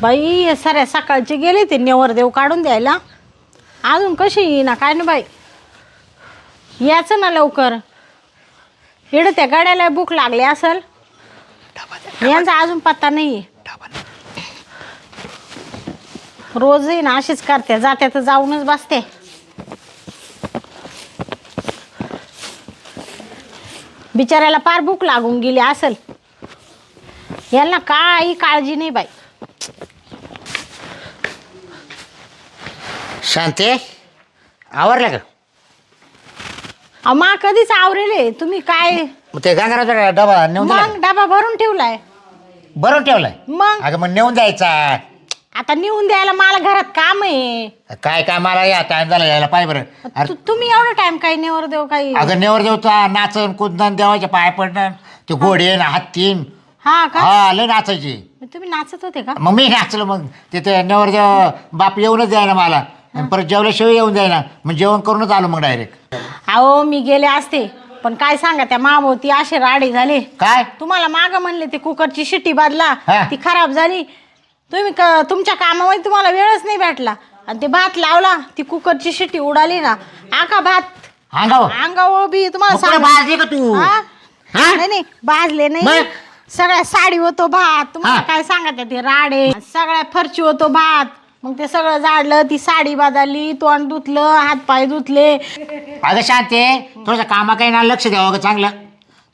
बाई हे साऱ्या सकाळचे गेले ते नेवरदेव काढून द्यायला. अजून कशी येईना काय ना बाई? याचं ना लवकर. इकडं त्या गाड्याला भूक लागली असल. यांचा अजून पत्ता नाही रोज ना अशीच करते जाते तर जाऊनच बसते. बिचाऱ्याला पार भूक लागून गेली असल. यांना काही काळजी नाही बाई. शांते आवरलं का? अहो, मा कधीच आवरेले. तुम्ही काय? मग ते गंगाराचा डबा नेऊन दिला मग डबा भरून ठेवलाय. बरोबर ठेवलाय? मग? अगं मग नेऊन द्यायचा. आता नेऊन द्यायला मला घरात काम आहे. काय काय मला या? टाइम झाला यायला पाय बरं. अरे तु- तुम्ही एवढं टाइम काही नेवर देऊ काही? अगं नेवर देवचा नाचन कुदन देवाचे पाय पडणं ते घोडे हत्तीन हा का? हा लय नाचायची. तुम्ही नाचत होते का? मग मी नाचलो मग. तिथे नेवर देव बाप येऊनच द्यायना मला. आणि परत जेवल्याशिवाय येऊन जाईना. मग जेवण करूनच आलो मग डायरेक्ट अहो मी गेले असते. पण काय सांगा त्या मामोती असे राडे झाले. काय? तुम्हाला माग म्हणले ते कुकरची शिट्टी बादला. हा. ती खराब झाली. तुम्ही क- तुमच्या कामामध्ये तुम्हाला वेळच नाही भेटला. आणि ते भात लावला ती कुकरची शिट्टी उडाली ना. आका भात. अंगाव अंगावर बी तुम्हाला मग कुठं सांग- भाजली का तू? हा? हा? नाही नाही भाजले नाही. मग? सगळ्या साडी होतो भात. तुम्हाला हा. काय सांगत ते राडे. सगळ्या फरची होतो भात. मग ते सगळं जाडलं ती साडी बदलली तोंड धुतलं हात पाय धुतले. अगं शांते थोडंसं कामा काही ना लक्ष द्यावं अगं चांगलं.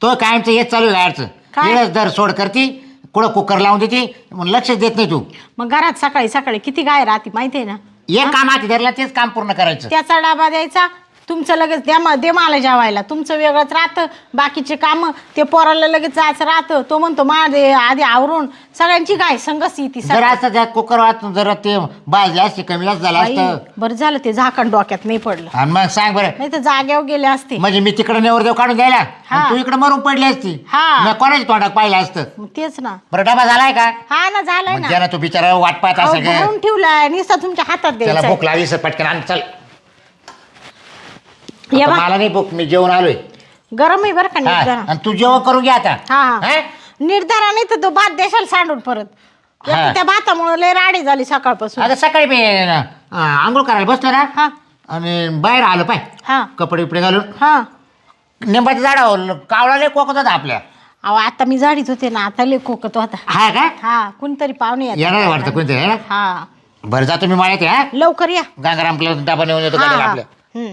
तो कायमचं हेच चालू आहे काय? वेळच दर सोड करती कुठं कुकर लावून देते मग लक्ष देत नाही तू. मग घरात सकाळी सकाळी किती गाय राहते माहितीये ना? एक काम हाती धरला तेच काम पूर्ण करायचं. त्याचा डाबा द्यायचा तुमचं लगेच द्या मा- दे मला जेवायला. तुमचं वेगळंच राहतं. बाकीचे काम ते पोराला लगेच जायचं राहतं. तो म्हणतो माझे आधी आवरून सगळ्यांची गाय संगच ती जर असं त्या कुकर वाचून जर ते भाजले असते कमी जास्त झालं असतं. बरं झालं ते झाकण डोक्यात नाही पडलं. आणि मग सांग बरं. नाही तर जाग्यावर गेले असते. म्हणजे मी तिकडे नेवर देव काढून द्यायला. हा. आणि तू इकडे मरून पडली असती. हा. मग कोणाच्या तोंडात पाहिलं असतं? मग तेच ना. बरं डबा झालाय का? हा ना झालंय मग ना. तू बिचारा वाट पाहत अहो, असेल. का भरून ठेवलाय. निसा तुमच्या हातात त्याला द्यायचा भूक लागली सर पटकन आण चल. ये आता बा, मला नाही भूक मी जेवण आलोय. गरम आहे बरं का हा, निर्धारा. आणि तू जेवण करून घ्या आता. हा हा. हा? निर्धारा नाही तर तो भात देशाल सांडून परत. एक. तर त्या भातामुळे लय राडी झाली सकाळपासून. आता सकाळी मी अं, आंघोळ करायला बसलो ना हा. आणि बाहेर आलो पाय. हा. कपडे बिपडे घालून. हा. निंबाच्या झाडावर कावळा लय कोकत होता आपल्या. अहो आता मी झाडीत होते ना आता लय खोकत होता. हा का? हा कोणतरी पाहुणे येतात. येणार वाटतं कोणतरी है? बरं जातो मी माळ्यात हा? लवकर या. गंगारामला डबा नेऊन येतो गाडीला. आपल्या.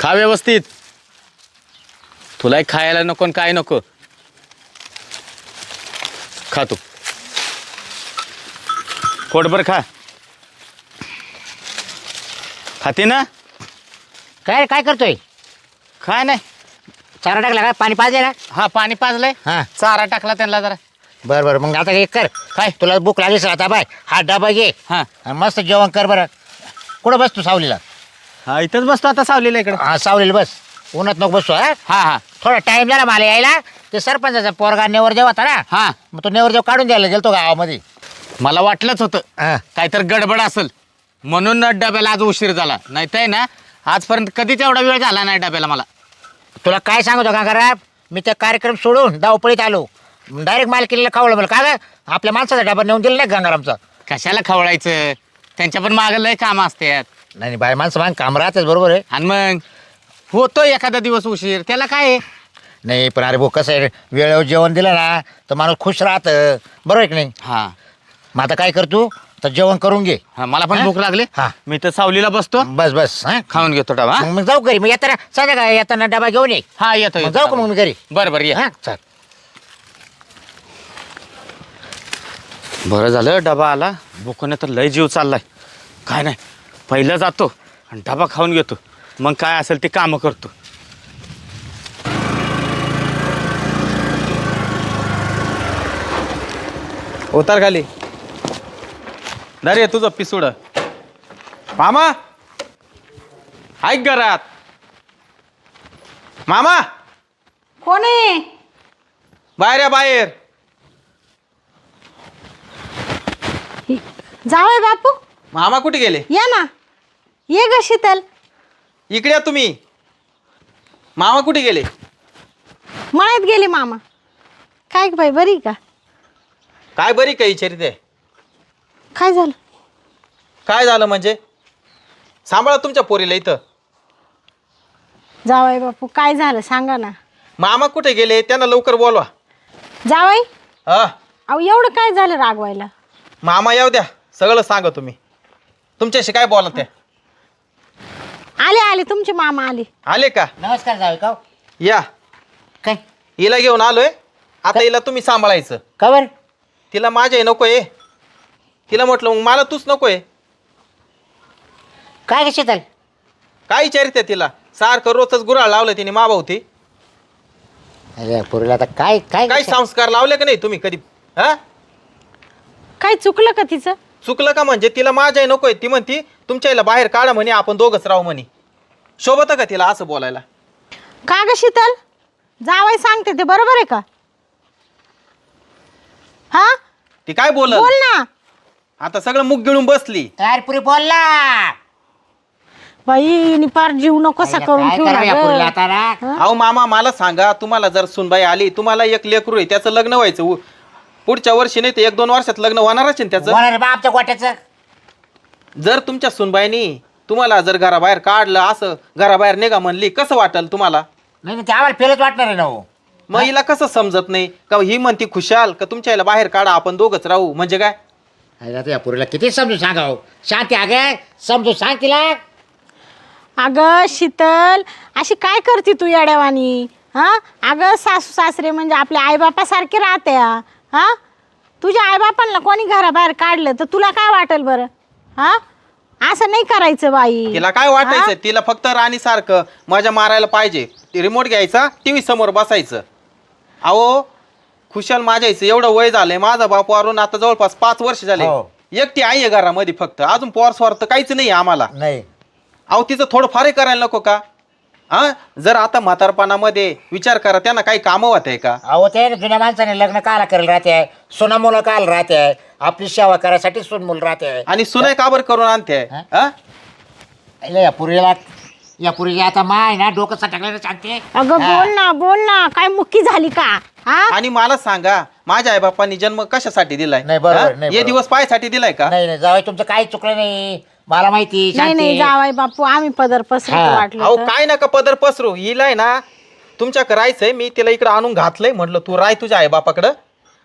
खा व्यवस्थित. तुलाही खायला नको आणि काय नको. खा तू. पोटभर खा. खाते ना? काय काय करतोय? काय नाही चारा टाकला का? पाणी पाहिजे ना? हा पाणी पाजलंय. हा. चारा टाकला त्यांना जरा. बरं बरं मग आता एक कर. काय? तुला भूक लागलीच आता बाय. हा डबा घे. हा. मस्त जेवण कर बरं. कुठं बस तू सावलीला? हा इथंच बसतो आता सावलीला इकडे. हा सावलीला बस. उन्हात नको बसतो हा? हा हा. थोडा टाइम झाला मला यायला. ते सरपंचाचा पोरगा नेवरदेव होता ना हा. मग तो नेवरदेव काढून द्यायला गेलतो गावामध्ये. मला वाटलंच होतं. हा. काहीतरी गडबड असेल. म्हणून डब्याला आज उशीर झाला. नाही तर आहे ना आजपर्यंत कधीच एवढा वेळ झाला नाही डब्याला मला. तुला काय सांगतो का मी त्या कार्यक्रम सोडून धावपळीत आलो. डायरेक्ट मालकीला खावलं मला का ग? आपल्या माणसाचा डबा नेऊन दिला नाही गंगारामचा. कशाला खवळायचं? त्यांच्या पण मागं लय काम असतात. नाही नाही, बाय माणसं माग काम राहतेच बरोबर आहे. आणि मग? होतो एखादा दिवस उशीर. त्याला काय आहे? नाही पण अरे भाऊ कसं आहे? वेळेवर जेवण दिलं ना तर माणूस खुश राहतं. बरोबर आहे की नाही? हा. मग आता काय करतो तर जेवण करून घे. हा मला पण हा? भूक लागली. हा. मी तर सावलीला बसतो. बस बस हा? खाऊन घेतो डबा. हा? मग मग जाऊ घरी. मग येताना संध्याकाळी येताना डबा घेऊन ये. हा येतो मग येतो. जाऊ का मग मी घरी? बरं बरं ये. हा चल. बरं झालं डबा आला. भुकने तर लय जीव चाललाय. काय नाही. पहिलं जातो आणि डबा खाऊन घेतो. मग काय असेल ते कामं करतो. उतार खाली. दरे तुझं पिसूड. मामा! ऐक घरात मामा! कोण आहे? बाहेर या बाहेर. जावय बापू. मामा कुठे गेले? या ना. ये ग शीतल. इकडे या तुम्ही. मामा कुठे गेले? मळ्यात गेले मामा. काय ग बाई बरी का? काय बरी काही चरित्रे काय झालं? काय झालं म्हणजे? सांभाळा तुमच्या पोरीला इथं. जावाई बापू काय झालं सांगा ना. मामा कुठे गेले? त्यांना लवकर बोलवा. जावाई? हा. अहो एवढं काय झालं रागवायला? मामा येऊ द्या. सगळं सांगा तुम्ही. तुमच्याशी काय बोला ते आले आले तुमचे मामा आले. आले का? नमस्कार जावे का या. काय? हिला घेऊन आलोय. आता हिला तुम्ही सांभाळायचं. कवर तिला माझ्या नकोय. तिला म्हटलं मग मला तूच नकोय. काय कशी शीतल? काय विचारित तिला? सारखं रोजच गुराळ लावलं तिने माभावती. अरे पुरीला आता काय काय काय संस्कार लावले का नाही तुम्ही कधी? हा? काय चुकलं का तिचं? चुकलं का म्हणजे तिला माझ्या नकोय. ती म्हणती तुमच्या हिला बाहेर काढा म्हणे आपण दोघच राहू म्हणे. शोभत का तिला असं बोलायला? का ग शीतल? जावाई सांगते ते बरोबर आहे का? हा? ती काय बोल बोल ना. आता सगळं मुग गिळून बसली. तयार पुरी बोलला बाई निपार जीव नको कसा करून काय करावं या ठेवला पुरीला ग. आता ना? अहो मामा मला सांगा तुम्हाला जर सुनबाई आली तुम्हाला एक लेकरू आहे त्याचं लग्न व्हायचं. उ- पुढच्या वर्षी नाही तर एक दोन वर्षात लग्न होणारच आहे ना त्याचं? बोला रे बा आमच्या गोट्याचं जर तुमच्या सुनबाईनी तुम्हाला जर घराबाहेर काढलं असं घराबाहेर निघा म्हणली कसं वाटेल तुम्हाला? नाही नाही, ते आम्हाला फेलच वाटणार आहे ना हो. मग हिला कसं समजत नाही? का ही म्हणती खुशाल का तुमच्या याला बाहेर काढा आपण दोघच राहू? म्हणजे काय? अरे आता या पुरीला किती समजून सांगा हो. शांती अगं समजून सांग तिला. अगं शीतल अशी काय करते तू येड्यावानी? हा? अगं सासू सासरे म्हणजे आपल्या आईबापासारखे राहते हा? तुझ्या आईबापांना कोणी घराबाहेर काढलं तर तुला काय वाटेल बरं? हा? असं नाही करायचं बाई. तिला काय वाटायचं? तिला फक्त राणी सारखं मजा मारायला पाहिजे. रिमोट घ्यायचा टीव्ही समोर बसायचं. अहो खुशाल माझ्याचं एवढं वय झालंय. माझा बाप वारून आता जवळपास पाच वर्ष झाले. हो. एकटी आई आहे घरामध्ये फक्त. अजून पोर स्वार तर काहीच नाही आम्हाला. नाही. अहो तिचं थोडं फारही करायला नको का? हा? जर आता म्हातारपणामध्ये विचार करा त्यांना काही कामं होत आहे का? अहो ते जुन्या माणसाने लग्न काला करेल राहते आहे सुना मुलं काल राहते आहे आपली सेवा करायसाठी सून मुलं राहते. आहे आणि सुनाय काबर करून आणते? हा? अरे या पुरीला या पुरीला आता माय ना डोकं सटकलं सांगते. अगं बोल ना बोल ना काय मुक्की झाली का? हा? आणि मला सांगा माझ्या आईबापांनी जन्म कशासाठी दिलाय? नाही, बरोबर, हा? नाही, हे बरोबर. दिवस पायासाठी दिलाय का? नाही नाही जावई तुमचं काही चुकलं नाही. मला माहिती नाही नाही शांती. जावाय बापू आम्ही पदर पसरत हा. वाटलं अहो तर. काय नका पदर पसरू हिलाय ना तुमच्या राहायचंय मी तिला इकडे आणून घातलंय म्हटलं तू राय तुझ्या आई बापाकडं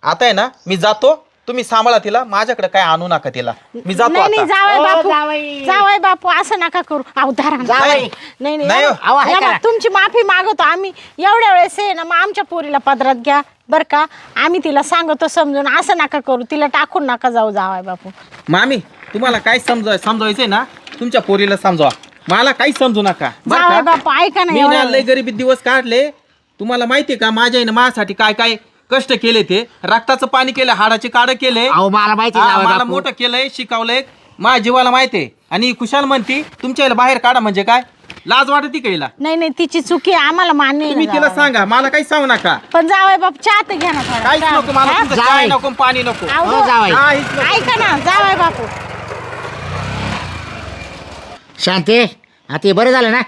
आता आहे ना मी जातो तुम्ही सांभाळा तिला माझ्याकडे काय आणू नका तिला मी जातो नाही नाही आता जावाय ओ, बापू जावई. जावाय बापू असं नका करू अहो धरा ना. जावई. नाही नाही नाही, या अहो, बा- आहे या का? बा, तुमची माफी मागवतो आम्ही एवढ्या वेळेस आहे ना मग आमच्या पोरीला पदरात घ्या बर का आम्ही तिला सांगतो समजून असं नका करू तिला टाकून नका जाऊ जावाय बापू मामी तुम्हाला काय समजाय समजायचंय ना तुमच्या पोरीला समजवा मला काही समजू नका बरं जावाय का? बापू ऐका ना मी ना लय. गरिबीत दिवस काढले तुम्हाला माहितीये का माझ्या आईनं माझ्यासाठी काय काय कष्ट केले ते रक्ताचं पाणी केलं हाडाचे काढ केले अहो मला माहिती हा, जावई मला बापू. मोठं केलंय शिकवलंय माझ्या जीवाला माहितीये आणि खुशाल म्हणती तुमच्या याला बाहेर काढा म्हणजे काय लाज वाटती का हिला नाही नाही तिची चुकी आहे आम्हाला मान्य आहे तुम्ही ना तिला जावई. सांगा मला काही सांगू नका पण जावाय बापू चहा तर घ्या ना थोडा. काहीच. नको मला? तुमचं जाय. काय नको पाणी नको अहो, हो, जावई. काहीच नको. ऐका ना जावाय बापू शांती आता हे बरं झालं ना?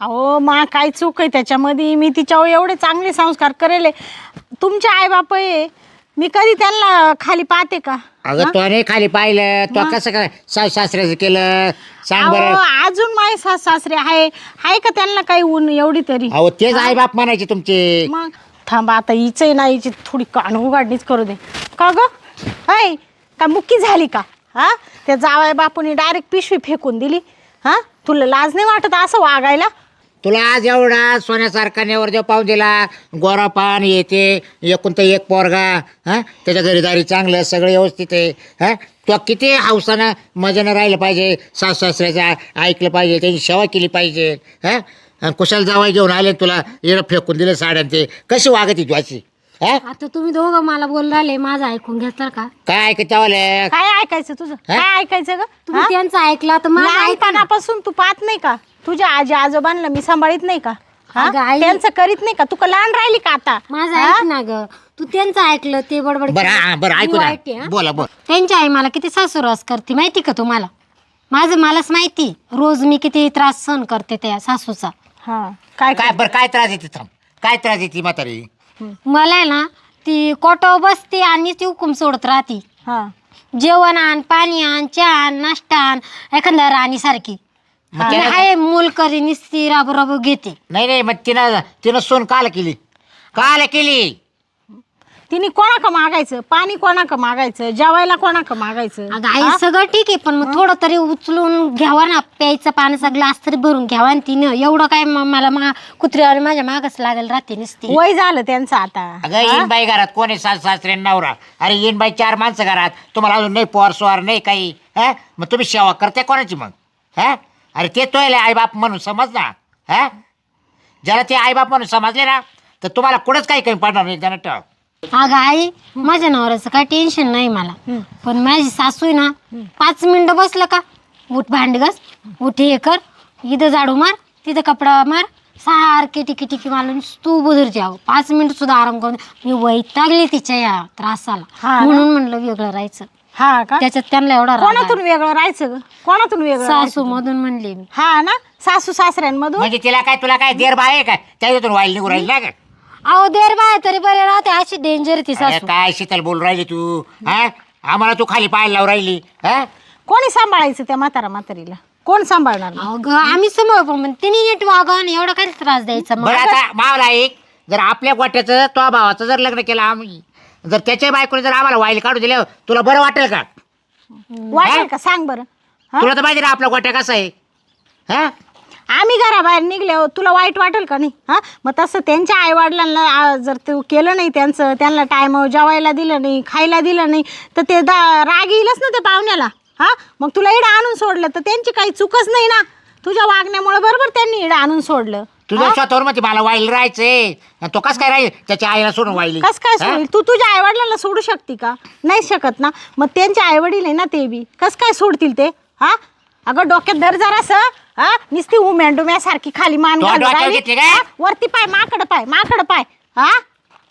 अहो मा काय चूक आहे त्याच्यामध्ये? मी तिच्यावर एवढे चांगले संस्कार करेले. तुमचे आई बाप आहे. मी कधी त्यांना खाली पाहते का? अगं तो नाही खाली पाहिलं. तो कसं काय सास सासऱ्याचं केलं? सांग अहो बरं. अजून माय सास सासरे आहे. आहे का त्यांना काही ऊन एवढी तरी? अहो तेच आई बाप म्हणायचे तुमचे. मग थांबा आता हिच आहे ना हिची थोडी कान उघाडणीच करू दे. का ग? ऐ का मुक्की झाली का? हा? त्या जावाय बापूने डायरेक्ट पिशवी फेकून दिली. हा? तुला लाज नाही वाटत असं वागायला? तुला आज एवढा सोन्यासारखा नेवर देव पाहून दिला. गोरा पान येते एकूण तर एक पोरगा हा? त्याच्या घरीदारी चांगलं सगळं व्यवस्थित आहे हा? तो किती हौसानं मजेनं राहिलं पाहिजे सास सासऱ्याचं ऐकलं पाहिजे त्यांची सेवा केली पाहिजे हा? आणि कुशाल जावाय घेऊन आले तुला येणं फेकून दिलं साड्यांचे कशी वागत तू अशी? हा? आता तुम्ही दोघं मला बोल राहिले माझं ऐकून घेता का? काय ऐकत त्यावाले काय ऐकायचं तुझं? काय ऐकायचं ग? तुम्ही हा? त्यांचं ऐकलं तर माझं ऐका ना. लहानपणापासून तू पाहत नाही का? तुझ्या आजी आजोबांना मी सांभाळीत नाही का? हा? अगं आई- त्यांचं करीत नाही का? तू का लहान राहिली का आता? माझं हा? ऐक ना ग. तू त्यांचं ऐकलं ते बडबड बरं केलं. हा बरं मी ऐकू वाईट आहे, ना हा? बोला बोल. त्यांची आई मला किती सासूरवास करते माहिती का तुम्हाला? माझं मलाच माहिती. रोज मी किती त्रास सहन करते त्या सासूचा. हा. काय काय बरं काय त्रास येते थांब काय त्रास येते म्हातारी? मला आहे ना ती कोटावर बसते आणि ती हुकूम सोडत राहते. हा. जेवण आण पाणी आण चहा आण नाश्ता आण एखाद्या राणीसारखी. मग ती त्याला- आहे मोलकरी निसती राबू राबू घेते. नाही नाही मग तिनं तिनं सोन काल केली. काल केली. तिने कोणाक मागायचं? पाणी कोणाक मागायचं? जेवायला कोणाक मागायचं? अगं आई सगळं ठीक आहे पण मग थोडं तरी उचलून घ्यावा ना प्यायचा पाण्याचा ग्लास तरी भरून घ्यावा ना तिनं. एवढं काय म- मला मा कुत्र्यावर माझ्या मागच लागेल राहते नुसती. वय झालं त्यांचं आता. अगं येईन बाई घरात. कोणी सास सासरे नवरा? अरे येईन बाई चार माणसं घरात. तुम्हाला अजून नाही पोर स्वार नाही काही. हा? मग तुम्ही सेवा करते कोणाची मग? हा? अरे ते तोयले आईबाप म्हणून समज ना. हा? ज्याला ते आईबाप म्हणून समजले ना तर तुम्हाला कुठंच काही काही पडणार नाही त्यानं ठेव अगं आई माझ्या नवऱ्याचं काय टेन्शन नाही मला. पण माझी सासू आहे ना पाच मिनिटं बसलं का? उठ भांडी घास उठ हे कर इथं झाडू मार तिथं कपडा मार सारखे टिकी टिकी मला तू बुधरची आहो पाच मिनिट सुद्धा आराम करून मी वैतागले तिच्या या त्रासाला? म्हणून म्हणलं वेगळं राहायचं. हा का? त्याच्यात त्यांना एवढा राग कोणातून वेगळं राहायचं ग? कोणातून वेगळं सासू? मधून म्हणले मी. हा ना? सासू सासऱ्यांमधून? म्हणजे तिला काय तुला काय देर बाय आहे का त्याच्यातून व्हायला निघून राहील ना का अहो देर बाय तरी बरे राहते अशी डेंजर ती अरे सासू. काय शीतल बोल राहिली तू? हा? आम्हाला तू खाली पाहायला लावून राहिली हा? कोणी सांभाळायचं त्या म्हातारा म्हातारीला? कोण सांभाळणार मग? आम्ही समोर पण तिने नीट वागा आणि एवढा काय त्रास द्यायचा मग. बरं आता मावला एक जर आपल्या गोट्याचं तो भावाचं जर लग्न केलं आम्ही जर त्याच्या बायकोने जर आम्हाला वाईल काढून दिलं तुला बरं वाटेल का? वाटेल का? सांग बरं. हा? तुला तर माहिती ना आपला गोट्या कसा आहे. हा? आम्ही घराबाहेर निघले तुला वाईट वाटेल का नाही? हा? मग तसं त्यांच्या आईवडिलांना जर तू केलं नाही त्यांचं त्यांना टायमावर जेवायला दिलं नाही खायला दिलं नाही तर ते दा राग येईलच ना त्या पाहुण्याला. हा? मग तुला इडं आणून सोडलं तर त्यांची काही चूकच नाही ना? तुझ्या वागण्यामुळे बरोबर त्यांनी इडं आणून सोडलं. तुझ्या स्वतःवर म्हणते मला वाईल राहायचंय. आणि तो कस काय राहील? त्याच्या आईला सोडून वाईली. कस काय? सोडील? तू तुझ्या आईवडिलांना सोडू शकते का? नाही शकत ना? मग त्यांचे आईवडील आहे ना ते बी. कस काय सोडतील ते? हा? अगं डोक्यात धर जरासं हा नुसती उमेंडुम्यासारखी खाली मान तो घालून डोक्यावर राहिली. घेतली काय? हा? वरती पाय माकड पाय माकड पाय हा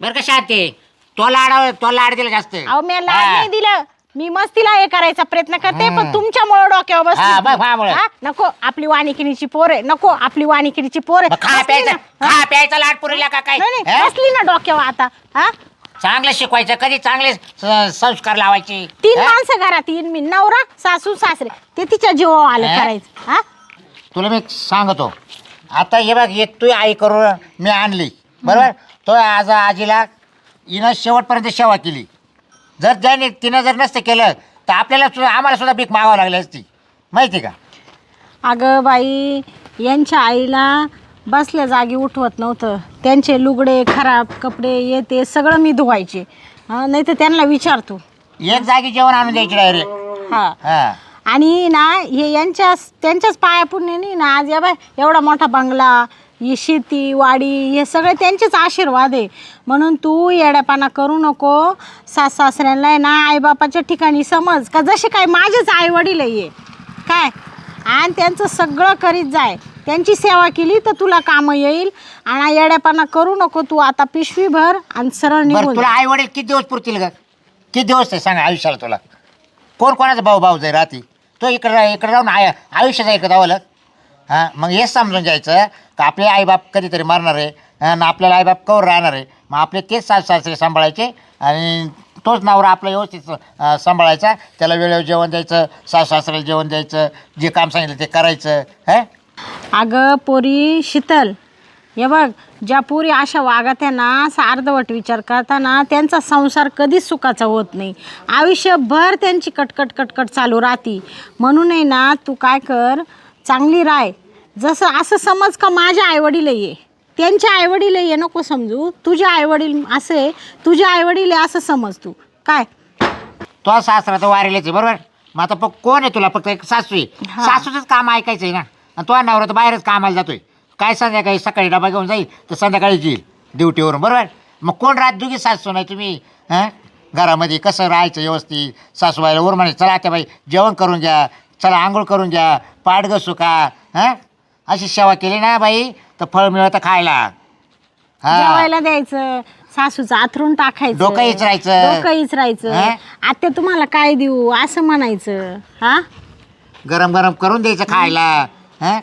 बरं का शांती तो लाड तो लाड दिला जास्त अहो मी लाड हा. नाही दिलं मी मस्तीला हे करायचा प्रयत्न करते पण तुमच्यामुळे डोक्यावर हा. हा? नको आपली वाणिकिनीची पोर आहे नको आपली वाणिकिनीची पोर मग खा आहे प्यायचा. खा लाड पुरीला का काय नाही, नाही, हा? बसली ना डोक्यावर आता हा चांगलं शिकवायचं कधी चांगले स- संस्कार लावायचे? तीन हा? माणसं घरात येईन मी नवरा सासू सासरे ते तिच्या जीवावर आलं हा? करायचं हा? तुला मी सांगतो आता हे बघ हे तू आई करून मी आणली बरोबर? तो आज आजीला हिनं शेवटपर्यंत सेवा केली. जर त्याने तिनं जर नसतं केलं तर आपल्याला सुद्धा आम्हाला सुद्धा भीक मागावं लागली असती. माहिती का? अगं बाई यांच्या आईला बसल्या जागी उठवत नव्हतं. त्यांचे लुगडे खराब कपडे ये ते सगळं मी धुवायचे. नाही तर त्यांना विचारतो. एक जागी जेवण आणून द्यायची डायरेक्ट हा. हा. आणि ना हे यांच्या त्यांच्याच पाया पुण्याने ना आज या बाय एवढा मोठा बंगला ही शेती वाडी हे सगळे त्यांचेच आशीर्वाद आहे. म्हणून तू येड्यापाना करू नको. सास सासऱ्यांना आहे ना आईबापाच्या ठिकाणी समज का जसे काय माझेच आई वडील आहे हे. काय? आणि त्यांचं सगळं करीत जाय. त्यांची सेवा केली तर तुला कामं येईल. आणि येड्यापाना करू नको तू आता पिशवी भर आणि सरळ बरं निघून तुला जा. आई वडील किती दिवस पुरतील का किती दिवस आहे सांग आयुष्याला तुला? कोण कोणाचा भाऊ भाऊ जाई राहते तो इकडं इकडं राहून आय आयुष्याचा इकडं धावलं. हां मग हेच समजून घ्यायचं का आपले आईबाप कधीतरी मरणार आहे आणि आपल्याला आईबाप कवर राहणार आहे. मग आपले तेच सास सासरे सांभाळायचे आणि तोच नवरा आपला व्यवस्थित अं, सांभाळायचा. त्याला वेळेवर जेवण द्यायचं सास सासऱ्याला जेवण द्यायचं जे काम सांगितलं ते करायचं हं? अगं पोरी शीतल. हे बघ ज्या पोरी अशा वागत्या ना असा अर्धवट विचार करताना त्यांचा संसार कधीच सुखाचा होत नाही. आयुष्यभर त्यांची कटकट कटकट चालू राहती. म्हणून आहे ना तू काय कर चांगली राय. जसं असं समज का माझ्या आईवडील ये त्यांच्या आईवडील ये नको समजू. तुझे आईवडील असं आहे तुझे आईवडील आहे असं समज तू. काय? तो सासरा तर वारेलेच आहे बरोबर? मग आता प- कोण आहे तुला? फक्त एक सासू आहे. सासूचंच काम ऐकायचं आहे ना. आणि तो नवरा तर बाहेरच कामाला जातोय. काय संध्याकाळी सकाळी डबा घेऊन जाईल तर संध्याकाळी येईल. ड्युटीवरून बरोबर? मग कोण राहत दुगी सासू नाही तुम्ही? हां? घरामध्ये कसं राहायचं व्यवस्थित? सासूबाईला वर म्हणे चला त्या बाई जेवण करून घ्या चला आंघोळ करून घ्या पाठ घसू का हां? अशी सेवा केली ना बाई तर फळ मिळतं खायला. हां. जेवायला द्यायचं सासूचं आथरून टाकायचं. डोकं इचरायचं. डोकं इचरायचं हा? आता तुम्हाला काय देऊ असं म्हणायचं. हा? गरम गरम करून द्यायचं खायला. हं?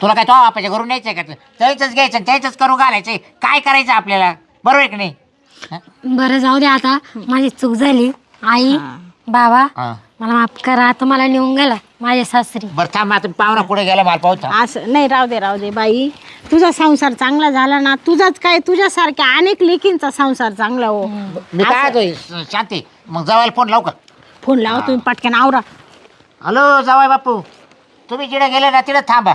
तुला काय तो बापाच्या घरून न्यायचं का? त्याच घ्यायचं त्याच करून घालायचं. काय करायचं आपल्याला? बरोबर आहे की नाही? बरं जाऊ दे आता. माझी चूक झाली. आई बाबा हा. मला माफ करा. आता मला नेऊन गेला माझ्या सासरी. बरं थांब आता पाहुणा कुठे गेला मला पाहू असं नाही राहू दे राहू दे बाई. तुझा संसार चांगला झाला ना तुझाच काय तुझ्यासारख्या अनेक लेकींचा संसार चांगला हो. मी काय होतोय शांती मग जावायला फोन लावू का? फोन लावा तुम्ही पटकन आवरा. हॅलो जावाय बापू. तुम्ही जिकडे गेले ना तिकडे थांबा.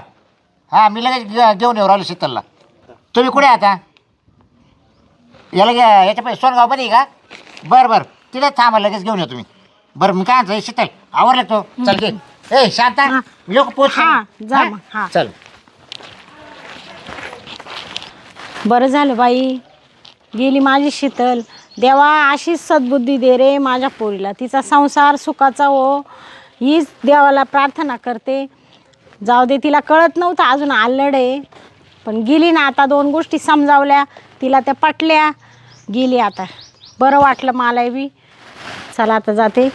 हां मी लगेच घे- घेऊन येऊ राहिलो शीतलला. तुम्ही कुठे आता? याला घ्या याच्या पाहिजे सोनगावमध्ये आहे का? बरं बरं. तिथे थांबा लगेच घेऊन येतो तुम्ही. बरं मी काय म्हणतो शीतल आवरलं तो? चल घे. ए शांता लोक पोच हा, जा मग, हा. चल. बरं झालं बाई. गेली माझी शीतल. देवा अशीच सद्बुद्धी दे रे माझ्या पोरीला. तिचा संसार सुखाचा हो. हीच देवाला प्रार्थना करते. जाऊ दे तिला कळत नव्हतं अजून आल्लड आहे. पण गेली ना आता दोन गोष्टी समजावल्या. तिला त्या पटल्या. गेली आता. बरं वाटलं मला बी. चला आता जाते.